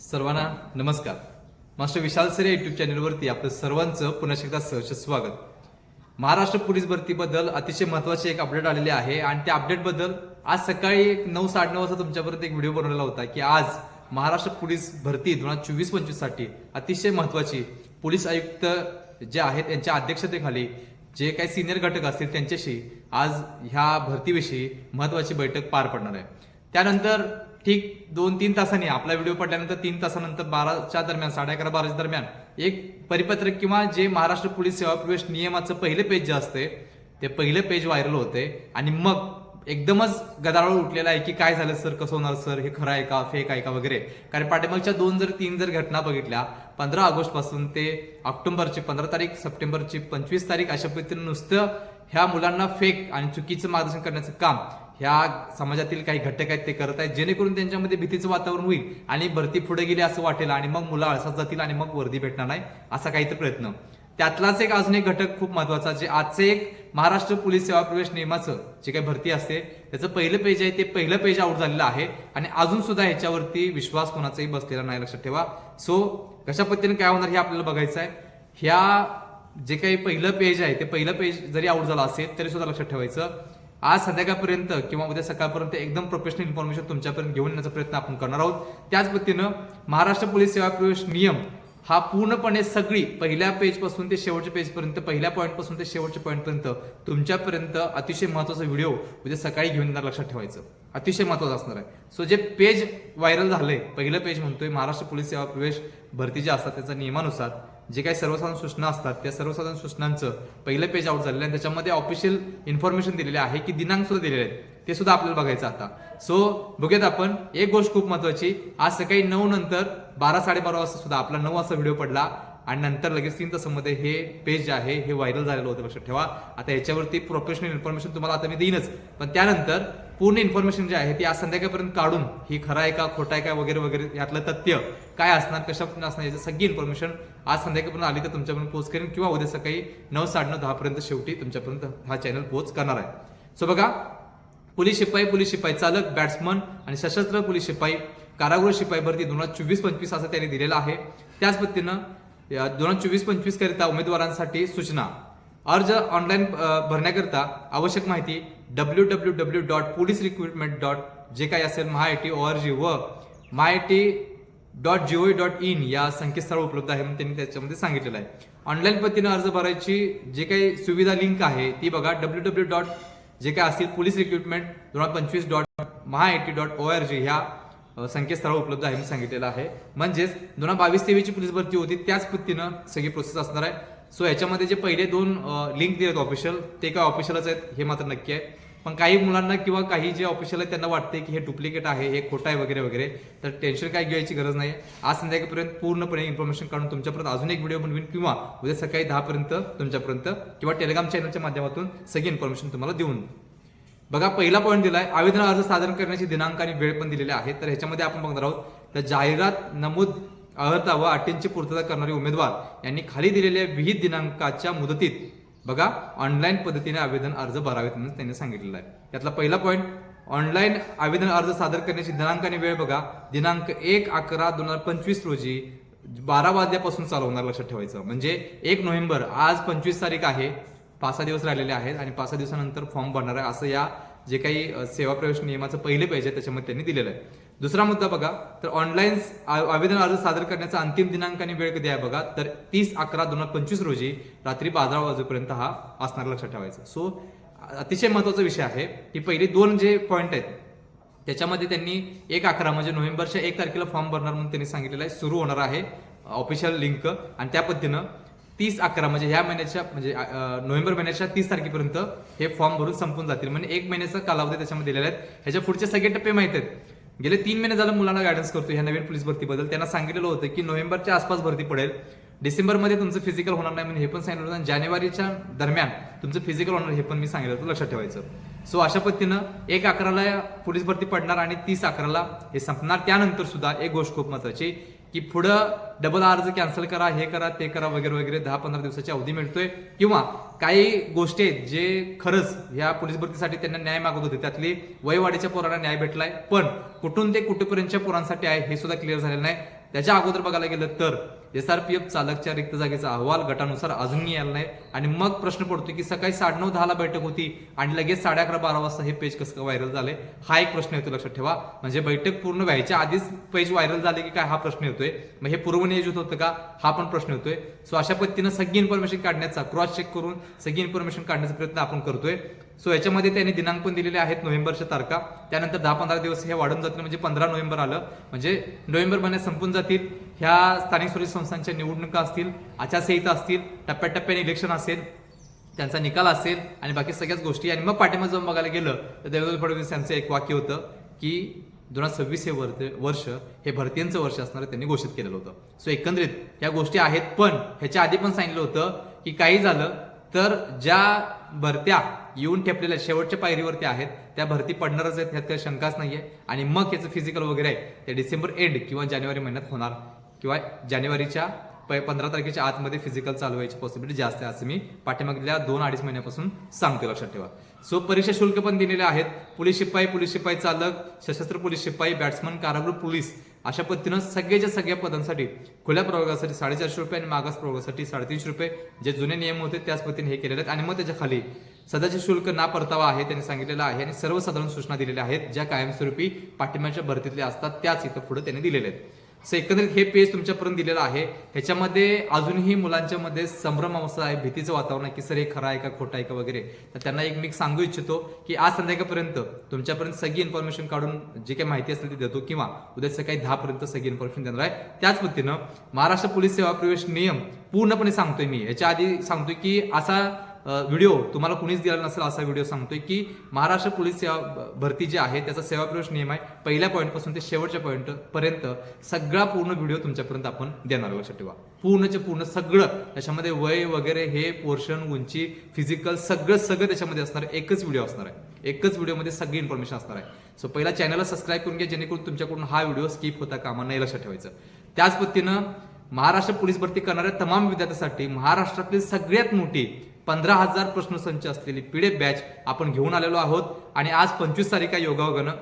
सर्वांना नमस्कार. मास्टर विशाल सरे युट्यूब चॅनलवरती आपलं सर्वांचं पुन्हा एकदा सहर्ष स्वागत. महाराष्ट्र पोलीस भरतीबद्दल अतिशय महत्त्वाचे एक अपडेट आलेले आहे आणि त्या अपडेटबद्दल आज सकाळी एक नऊ साडेनऊ वाजता तुमच्यापर्यंत एक व्हिडिओ बनवलेला होता की आज महाराष्ट्र पोलीस भरती दोन हजार चोवीस पंचवीससाठी अतिशय महत्वाची पोलीस आयुक्त जे आहेत त्यांच्या अध्यक्षतेखाली जे काही सिनियर घटक असतील त्यांच्याशी आज ह्या भरतीविषयी महत्वाची बैठक पार पडणार आहे. त्यानंतर ठीक दोन तीन तासांनी. आपला व्हिडिओ पडल्यानंतर तीन तासानंतर बाराच्या दरम्यान साडे अकरा बाराच्या दरम्यान एक परिपत्रक किंवा जे महाराष्ट्र पोलीस सेवा प्रवेश नियमाचं पहिलं पेज जे असते ते पहिलं पेज व्हायरल होते आणि मग एकदमच गदारोळ उठलेला आहे की काय झालं सर कसं होणार सर हे खरं आहे का फेक आहे का वगैरे. कारण पाठीमागच्या दोन जर तीन जर घटना बघितल्या पंधरा ऑगस्टपासून ते ऑक्टोबरची पंधरा तारीख सप्टेंबरची पंचवीस तारीख अशा पद्धतीने नुसतं ह्या मुलांना फेक आणि चुकीचं मार्गदर्शन करण्याचं काम ह्या समाजातील काही घटक आहेत ते करत आहेत. जेणेकरून त्यांच्यामध्ये भीतीचं वातावरण होईल आणि भरती पुढे गेली असं वाटेल आणि मग मुलं आळसात जातील आणि मग वर्दी भेटणार नाही असा काहीतरी प्रयत्न. त्यातलाच एक अजून एक घटक खूप महत्त्वाचा जे आजचं एक महाराष्ट्र पोलीस सेवा प्रवेश नियमाचं जे काही भरती असते त्याचं पहिलं पेज आहे ते पहिलं पेज आउट झालेलं आहे आणि अजून सुद्धा ह्याच्यावरती विश्वास कोणाचाही बसलेला नाही लक्षात ठेवा. सो कशा पद्धतीने काय होणार हे आपल्याला बघायचं आहे. ह्या जे काही पहिलं पेज आहे ते पहिलं पेज जरी आउट झालं असेल तरी सुद्धा लक्षात ठेवायचं. आज संध्याकाळपर्यंत किंवा उद्या सकाळपर्यंत एकदम प्रोफेशनल इन्फॉर्मेशन तुमच्यापर्यंत घेऊन येण्याचा प्रयत्न आपण करणार आहोत. त्याच पद्धतीनं महाराष्ट्र पोलीस सेवा प्रवेश नियम हा पूर्णपणे सगळी पहिल्या पेजपासून ते शेवटच्या पेजपर्यंत पहिल्या पॉईंटपासून ते शेवटच्या पॉईंटपर्यंत तुमच्यापर्यंत अतिशय महत्त्वाचा व्हिडिओ उद्या सकाळी घेऊन येणार लक्षात ठेवायचं. अतिशय महत्वाचं असणार आहे. सो जे पेज व्हायरल झालंय पहिलं पेज म्हणतोय महाराष्ट्र पोलीस सेवा प्रवेश भरती जे असतात त्याच्या नियमानुसार जे काही सर्वसाधारण सूचना असतात त्या सर्वसाधारण सूचनांचं पहिलं पेज आउट झालेलं आहे. आणि त्याच्यामध्ये ऑफिशियल इन्फॉर्मेशन दिलेली आहे की दिनांक सुद्धा दिलेले आहेत. ते सुद्धा आपल्याला बघायचं आता. सो बघूयात आपण. एक गोष्ट खूप महत्वाची आज सकाळी नऊ नंतर बारा साडेबारा वाजता सुद्धा आपला नऊ वाजता व्हिडिओ पडला. आणि नंतर लगेच तीन तासामध्ये हे पेज जे आहे हे व्हायरल झालेलं होतं. लक्षात ठेवा. आता याच्यावरती प्रोफेशनल इन्फॉर्मेशन तुम्हाला आता मी देईनच. पण त्यानंतर पूर्ण इन्फॉर्मेशन जे आहे ती आज संध्याकाळपर्यंत काढून ही खरं आहे का खोटं आहे का वगैरे वगैरे यातलं तथ्य काय असणार कशापासून असणार याची सगळी इन्फॉर्मेशन आज संध्याकाळपर्यंत आली तर तुमच्यापर्यंत पोहोच करेन किंवा उद्या सकाळी नऊ साडेनऊ दहापर्यंत शेवटी तुमच्यापर्यंत हा चॅनल पोहोच करणार आहे. सो बघा पोलीस शिपाई पोलीस शिपाई चालक बॅट्समन आणि सशस्त्र पोलीस शिपाई कारागृह शिपाई भरती दोन हजार चोवीस पंचवीस असं त्यांनी दिलेलं आहे. त्याच पद्धतीनं दोन हजार चोवीस पंचवीस करिता उमेदवारांसाठी सूचना. अर्ज ऑनलाईन भरण्याकरता आवश्यक माहिती W W W dot police recruitment dot जे काही असेल महाआयटी ओ आर जी व MahaIT dot gov dot in या संकेतस्थळ उपलब्ध आहे म्हणून त्यांनी त्याच्यामध्ये सांगितलेलं आहे. ऑनलाईन पद्धतीने अर्ज भरायची जे काही सुविधा लिंक आहे ती बघा डब्ल्यू डब्ल्यू डॉट जे काय असतील पोलीस रिक्रुटमेंट दोन हजार पंचवीस dot MahaIT dot O R G ह्या संकेतस्थळ उपलब्ध आहे मी सांगितलेलं आहे. म्हणजेच दोन हजार बावीस तेवीची पोलीस भरती होती त्याच पद्धतीनं सगळी प्रोसेस असणार आहे. सो याच्यामध्ये जे पहिले दोन लिंक दिलेत ऑफिशियल ते काय ऑफिशियलच आहेत हे मात्र नक्की आहे. पण काही मुलांना किंवा काही जे ऑफिशियल आहेत त्यांना वाटते की हे डुप्लिकेट आहे हे खोटं आहे वगैरे वगैरे. तर टेन्शन काय घ्यायची गरज नाही. आज संध्याकाळपर्यंत पूर्णपणे इन्फॉर्मेशन काढून तुमच्यापर्यंत अजून एक व्हिडिओ बनवीन किंवा उद्या सकाळी दहापर्यंत तुमच्यापर्यंत किंवा टेलिग्राम चॅनलच्या माध्यमातून सगळी इन्फॉर्मेशन तुम्हाला देऊन. बघा पहिला पॉईंट दिला आहे आवेदन अर्ज सादर करण्याची दिनांक आणि वेळ पण दिलेले आहे तर ह्याच्यामध्ये आपण बघणार आहोत तर जाहिरात नमूद अर्हता व अटींची पूर्तता करणारे उमेदवार यांनी खाली दिलेल्या विहित दिनांकाच्या मुदतीत बघा ऑनलाईन पद्धतीने आवेदन अर्ज भरावेत म्हणून त्यांनी सांगितलेलं आहे. यातला पहिला पॉईंट ऑनलाईन आवेदन अर्ज सादर करण्याची दिनांक आणि वेळ बघा. दिनांक एक अकरा दोन हजार पंचवीस रोजी बारा वाजल्यापासून चालू होणार लक्षात ठेवायचं. म्हणजे एक नोव्हेंबर आज पंचवीस तारीख आहे. पाच सहा दिवस राहिलेले आहेत आणि पाच सहा दिवसानंतर फॉर्म भरणार आहे असं या जे काही सेवा प्रवेश नियमाचं पहिले पाहिजे त्याच्यामध्ये त्यांनी दिलेलं आहे. दुसरा मुद्दा बघा तर ऑनलाईन आवेदन अर्ज सादर करण्याचा अंतिम दिनांक आणि वेळ कधी आहे बघा? तर तीस अकरा दोन हजार पंचवीस रोजी रात्री बाजारा वाजेपर्यंत हा असणार लक्षात ठेवायचा. सो अतिशय महत्त्वाचा विषय आहे की पहिली दोन जे पॉईंट आहेत त्याच्यामध्ये त्यांनी एक अकरा म्हणजे नोव्हेंबरच्या एक तारखेला फॉर्म भरणार म्हणून त्यांनी सांगितलेलं आहे सुरू होणार आहे ऑफिशियल लिंक आणि त्या पद्धतीनं तीस अकरा म्हणजे ह्या महिन्याच्या म्हणजे नोव्हेंबर महिन्याच्या तीस तारखेपर्यंत हे फॉर्म भरून संपून जातील. म्हणजे एक महिन्याचा कालावधी त्याच्यामध्ये दिलेला आहे. ह्याच्या पुढचे सगळे टप्पे माहीत आहेत. गेले तीन महिने झालं मुलांना गायडन्स करतो ह्या नवीन पोलीस भरतीबद्दल त्यांना सांगितलेलं होतं की नोव्हेंबरच्या आसपास भरती पडेल. डिसेंबरमध्ये तुमचं फिजिकल होणार नाही म्हणून हे पण सांगितलं होतं आणि जानेवारीच्या दरम्यान तुमचं फिजिकल होणार हे पण मी सांगितलं होतं लक्षात ठेवायचं. सो अशा पद्धतीनं एक अकराला पोलीस भरती पडणार आणि तीस अकराला हे संपणार. त्यानंतर सुद्धा एक गोष्ट खूप महत्वाची की पुढं डबल अर्ज कॅन्सल करा हे करा ते करा वगैरे वगैरे दहा पंधरा दिवसाची अवधी मिळतोय. किंवा काही गोष्टी आहेत जे खरंच या पोलीस भरतीसाठी त्यांना न्याय मागत होते. त्यातली वयवाढीच्या पोरांना न्याय भेटलाय. पण कुठून ते कुठेपर्यंतच्या पोरांसाठी आहे हे सुद्धा क्लिअर झालेलं नाही. त्याच्या अगोदर बघायला गेलं तर एस आर पी एफ चालकच्या रिक्त जागेचा अहवाल गटानुसार अजूनही आला नाही. आणि मग प्रश्न पडतो की सकाळी साडेनऊ दहाला बैठक होती आणि लगेच साडे अकरा बारा वाजता हे पेज कसं व्हायरल झाले हा एक प्रश्न येतो लक्षात ठेवा. म्हणजे बैठक पूर्ण व्हायच्या आधीच पेज व्हायरल झाले की काय हा प्रश्न येतोय. मग हे पूर्वनियोजित होतं का? हा पण प्रश्न येतोय. सो अशा पद्धतीनं सगळी इन्फॉर्मेशन काढण्याचा क्रॉस चेक करून सगळी इन्फॉर्मेशन काढण्याचा प्रयत्न आपण करतोय. सो याच्यामध्ये त्यांनी दिनांक पण दिलेले आहेत नोव्हेंबरच्या तारखा. त्यानंतर दहा पंधरा दिवस हे वाढून जातील म्हणजे पंधरा नोव्हेंबर आलं. म्हणजे नोव्हेंबर महिन्यात संपून जातील. ह्या स्थानिक स्वराज्य संस्थांच्या निवडणुका असतील आचारसंहिता असतील टप्प्याटप्प्याने इलेक्शन असेल त्यांचा निकाल असेल आणि बाकी सगळ्याच गोष्टी. आणि मग पाठीमध्ये जाऊन बघायला गेलं तर देवेंद्र फडणवीस यांचं एक वाक्य होतं की दोन हजार सव्वीस हे वर- वर्ष हे भरतीयांचं वर्ष असणार त्यांनी घोषित केलेलं होतं. सो एकंदरीत या गोष्टी आहेत पण ह्याच्या आधी पण सांगितलं होतं की काही झालं तर ज्या भरत्या येऊन ठेपलेल्या शेवटच्या पायरीवरती आहेत त्या भरती पडणारच आहेत ह्यात काही शंकाच नाहीये. आणि मग याचं फिजिकल वगैरे आहे ते डिसेंबर एंड किंवा जानेवारी महिन्यात होणार. किंवा जानेवारीच्या प- पंधरा तारखेच्या आतमध्ये फिजिकल चालू व्हायची पॉसिबिलिटी जास्त आहे असं मी पाठीमागल्या दोन अडीच महिन्यापासून सांगतो लक्षात ठेवा. सो परीक्षा शुल्क पण दिलेले आहेत. पोलीस शिपाई पोलीस शिपाई चालक सशस्त्र पोलीस शिपाई बॅट्समन कारागृह पोलीस अशा पद्धतीनं सगळ्याच्या सगळ्या पदांसाठी खुल्या प्रवर्गासाठी साडेचारशे रुपये आणि मागास प्रवर्गासाठी साडेतीनशे रुपये जे जुने नियम होते त्याच पद्धतीने हे केलेले आहेत. आणि मग त्याच्याखाली सध्याचे शुल्क ना परतावा आहे त्यांनी सांगितलेलं आहे आणि सर्वसाधारण सूचना दिलेल्या आहेत ज्या कायमस्वरूपी पाठिंब्याच्या भरतीतल्या असतात त्याच इथं पुढे त्यांनी दिलेल्या आहेत. सो एकंदरीत हे पेज तुमच्यापर्यंत दिलेलं आहे. ह्याच्यामध्ये अजूनही मुलांच्या मध्ये संभ्रम अवस्था आहे भीतीचं वातावरण आहे की सर हे खरं आहे का खोटं आहे का वगैरे. तर त्यांना एक मी सांगू इच्छितो की आज संध्याकाळपर्यंत तुमच्यापर्यंत सगळी इन्फॉर्मेशन काढून जी काही माहिती असेल ती देतो किंवा उद्या सकाळी दहा पर्यंत सगळी इन्फॉर्मेशन देणार आहे. त्याच पद्धतीनं महाराष्ट्र पोलीस सेवा प्रवेश नियम पूर्णपणे सांगतोय मी. याच्या आधी सांगतोय की असा व्हिडिओ तुम्हाला कुणीच दिला नसेल असा व्हिडिओ सांगतोय की महाराष्ट्र पोलीस सेवा भरती जे आहे त्याचा सेवा प्रवेश नियम आहे. पहिल्या पॉईंटपासून ते शेवटच्या पॉईंट पर्यंत सगळा पूर्ण व्हिडिओ तुमच्यापर्यंत आपण देणार लक्षात ठेवा. पूर्णचे पूर्ण सगळं त्याच्यामध्ये वय वगैरे हे पोर्शन उंची फिजिकल सगळं सगळं त्याच्यामध्ये असणार आहे. एकच व्हिडिओ असणार आहे. एकच व्हिडिओमध्ये सगळी इन्फॉर्मेशन असणार आहे. सो पहिला चॅनलला सबस्क्राईब करून घ्या जेणेकरून तुमच्याकडून हा व्हिडिओ स्किप होता कामा नाही लक्षात ठेवायचं. त्याच पद्धतीनं महाराष्ट्र पोलीस भरती करणाऱ्या तमाम विद्यार्थ्यांसाठी महाराष्ट्रातली सगळ्यात मोठी पंधरा हजार प्रश्नसंच असलेली पीडीएफ बॅच आपण घेऊन आलेलो आहोत. आणि आज पंचवीस तारीख आहे योगायोगानं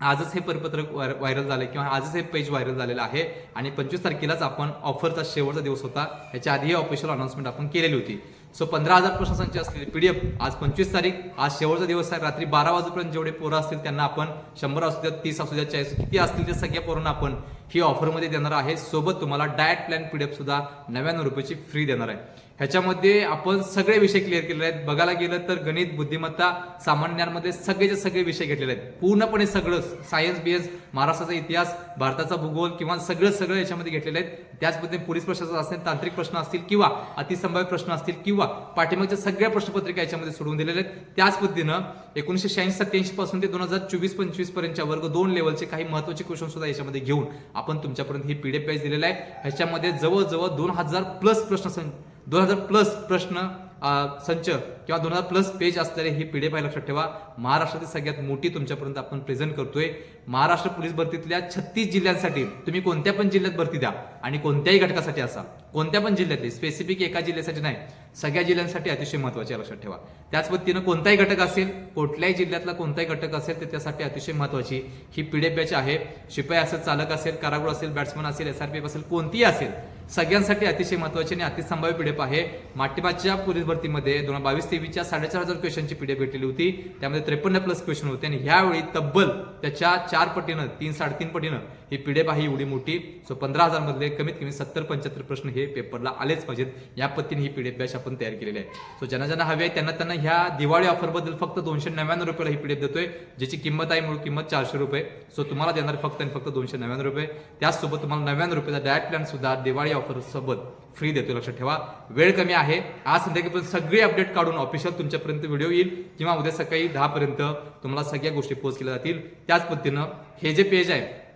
आजच हे परिपत्रक व्हायरल झालं किंवा आजच हे पेज व्हायरल झालेलं आहे. आणि पंचवीस तारखेलाच आपण ऑफरचा शेवटचा दिवस होता. याच्या आधी ऑफिशियल अनाउन्समेंट आपण केलेली होती. सो पंधरा हजार प्रश्नसंच असलेली पीडीएफ आज पंचवीस तारीख. आज शेवटचा दिवस आहे. रात्री बारा वाजेपर्यंत जेवढे पोरं असतील त्यांना आपण शंभर असू द्या तीस असू द्या चाळीस किती असतील त्या सगळ्या पोरांना आपण ही ऑफरमध्ये देणार आहे. सोबत तुम्हाला डायट प्लॅन पीडीएफ सुद्धा नव्याण्णव रुपयाची फ्री देणार आहे. ह्याच्यामध्ये आपण सगळे विषय क्लिअर केलेले आहेत. बघायला गेलं तर गणित बुद्धिमत्ता सामान्यांमध्ये सगळेचे सगळे विषय घेतलेले आहेत. पूर्णपणे सगळं सायन्स बीएस महाराष्ट्राचा इतिहास भारताचा भूगोल किंवा सगळं सगळं याच्यामध्ये घेतलेले आहेत. त्याच पद्धतीने पोलीस प्रशासन असेल तांत्रिक प्रश्न असतील किंवा अतिसंभाव्य प्रश्न असतील किंवा पाठिंबाच्या सगळ्या प्रश्नपत्रिका याच्यामध्ये सोडवून दिलेल्या आहेत. त्याच पद्धतीनं एकोणीशे शहाऐंशी सत्याऐंशी पासून ते दोन हजार चोवीस पंचवीस पर्यंतच्या वर्ग दोन लेवलचे काही महत्त्वाचे क्वेश्चन सुद्धा याच्यामध्ये घेऊन आपण तुमच्यापर्यंत ही पीडीएफ पेज दिलेला आहे. ह्याच्यामध्ये जवळजवळ दोन हजार प्लस प्रश्न दोन हजार प्लस प्रश्न संच किंवा दोन हजार प्लस पेज असलेले ही पीडीएफ आहे लक्षात ठेवा. महाराष्ट्रातील सगळ्यात मोठी तुमच्यापर्यंत आपण प्रेझेंट करतोय. महाराष्ट्र पोलीस भरतीतल्या छत्तीस जिल्ह्यांसाठी तुम्ही कोणत्या पण जिल्ह्यात भरती द्या आणि कोणत्याही घटकासाठी असा. कोणत्या पण जिल्ह्यातली स्पेसिफिक एका जिल्ह्यासाठी नाही. सगळ्या जिल्ह्यांसाठी अतिशय महत्त्वाचे लक्षात ठेवा. त्याच पद्धतीनं कोणताही घटक असेल कुठल्याही जिल्ह्यातला कोणताही घटक असेल तर त्यासाठी अतिशय महत्वाची ही पिढेप्याची बॅच आहे. शिपाई असेल चालक असेल कारागृह असेल बॅट्समन असेल एसआरपीएफ असेल कोणतीही असेल सगळ्यांसाठी अतिशय महत्वाची आणि अतिसंभाव्य पिढेप आहे. माटिमाच्या पोलीस भरतीमध्ये दोन हजार बावीस तेवीसच्या साडेचार हजार क्वेश्चनची पिढे भेटलेली होती. त्यामध्ये त्रेपन्न प्लस क्वेश्चन होते आणि ह्यावेळी तब्बल त्याच्या चार पटीनं तीन साडेतीन पटीनं ही पिढेप आहे एवढी मोठी. सो पंधरा हजारमधले कमीत कमी सत्तर पंच्याहत्तर प्रश्न हे पेपरला आलेच पाहिजेत. या पद्धतीने ही पीडीएफ बॅच आपण तयार केलेली आहे सो ज्यांना ज्यांना हवे आहे त्यांना त्यांना ह्या दिवाळी ऑफरबद्दल फक्त दोनशे नव्याण्णव रुपयाला ही पीडीएफ देतोय ज्याची किंमत आहे मूळ किंमत चारशे रुपये. सो तुम्हाला देणार फक्त आणि फक्त दोनशे नव्याण्णव रुपये. त्याचसोबत तुम्हाला नव्याण्णव रुपयाचा डायट प्लॅन सुद्धा दिवाळी ऑफरसोबत फ्री देतो लक्षात ठेवा. वेळ कमी आहे. आज संध्याकाळपर्यंत सगळे अपडेट काढून ऑफिशियल तुमच्यापर्यंत व्हिडिओ येईल किंवा उद्या सकाळी दहापर्यंत तुम्हाला सगळ्या गोष्टी पोस्ट केल्या जातील. त्याच पद्धतीनं हे जे पेज आहे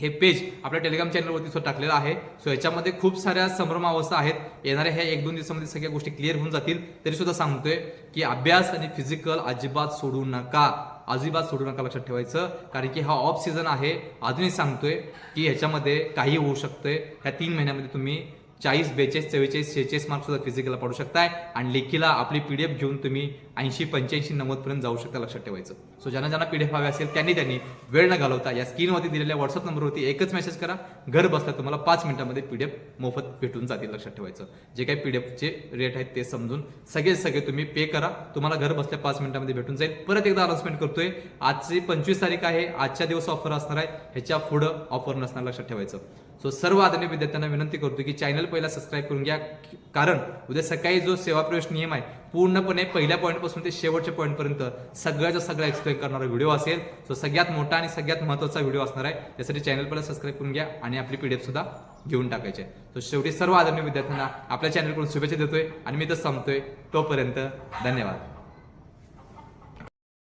हे पेज आपल्या टेलिग्राम चॅनलवरती सुद्धा टाकलेलं आहे. सो याच्यामध्ये खूप साऱ्या संभ्रमावस्था आहेत. येणाऱ्या ह्या एक दोन दिवसामध्ये सगळ्या गोष्टी क्लिअर होऊन जातील. तरी सुद्धा सांगतोय की अभ्यास आणि फिजिकल अजिबात सोडू नका. अजिबात सोडू नका लक्षात ठेवायचं. कारण की हा ऑफ सीझन आहे. अजूनही सांगतोय की ह्याच्यामध्ये काही होऊ शकतंय. ह्या तीन महिन्यामध्ये तुम्ही चाळीस बेचाळीस चव्वेचाळीस शेहेचाळीस मार्क सुद्धा फिजिकलला पडू शकताय. आणि लेखीला आपली पीडीएफ घेऊन तुम्ही ऐंशी पंच्याऐंशी नव्वद पर्यंत जाऊ शकता लक्षात ठेवायचं. सो ज्यांना ज्यांना पीडीएफ हवे असेल त्यांनी त्यांनी वेळ न घालवता या स्क्रीनवरती दिलेल्या व्हॉट्सअप नंबरवरती एकच मेसेज करा. घर बसल्या तुम्हाला पाच मिनिटांमध्ये पीडीएफ मोफत भेटून जातील लक्षात ठेवायचं. जे काही पीडीएफचे रेट आहेत ते समजून सगळे सगळे तुम्ही पे करा. तुम्हाला घर बसल्या पाच मिनिटांमध्ये भेटून जाईल. परत एकदा अनाउन्समेंट करतोय आजची पंचवीस तारीख आहे. आजच्या दिवस ऑफर असणार आहे. ह्याच्या पुढं ऑफर नसणार लक्षात ठेवायचं. सो सर्व आदरणीय विद्यार्थ्यांना विनंती करतो की चॅनल पहिला सबस्क्राईब करून घ्या. कारण उद्या सकाळी जो सेवा प्रवेश नियम आहे पूर्णपणे पहिल्या पॉईंटपासून ते शेवटच्या पॉईंटपर्यंत सगळ्याचा सगळा एक्सप्लेन करणारा व्हिडिओ असेल. सो सगळ्यात मोठा आणि सगळ्यात महत्त्वाचा व्हिडिओ असणार आहे. त्यासाठी चॅनल पहिला सबस्क्राईब करून घ्या आणि आपली पीडीएफ सुद्धा घेऊन टाकायचे सो शेवटी सर्व आदरणीय विद्यार्थ्यांना आपल्या चॅनलकडून शुभेच्छा देतोय आणि मी तर संपतोय. तोपर्यंत धन्यवाद.